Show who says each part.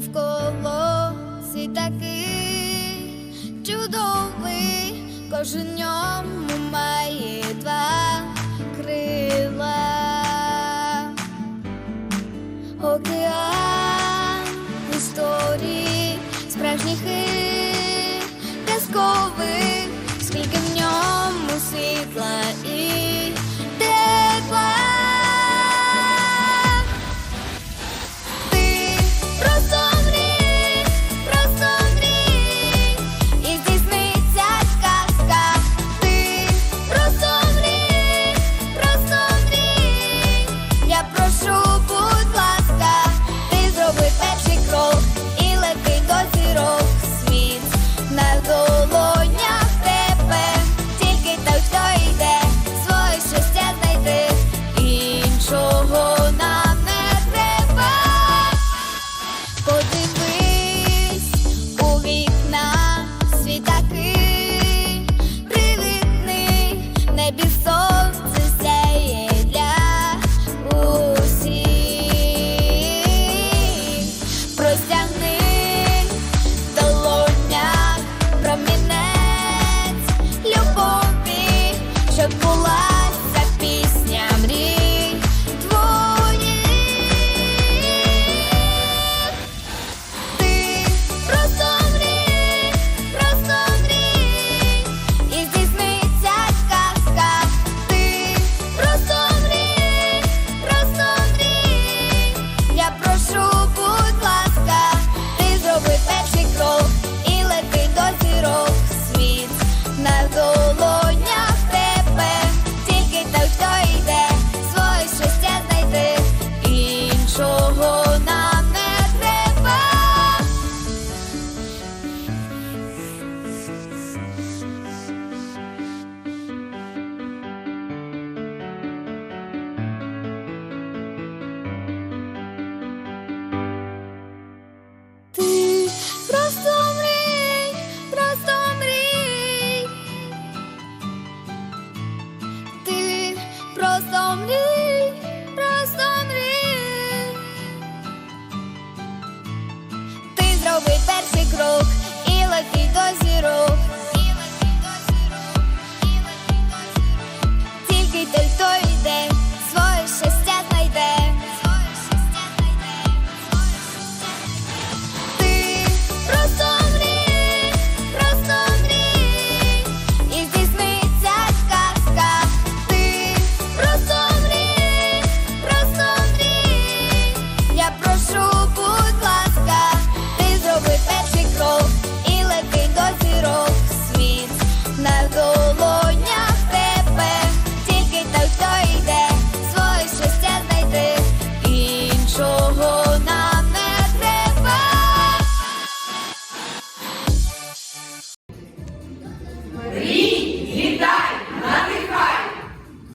Speaker 1: навколо світ такий чудовий кожен. нього. Просто мрій, просто мрій Ти зроби перший крок і лети до зірок.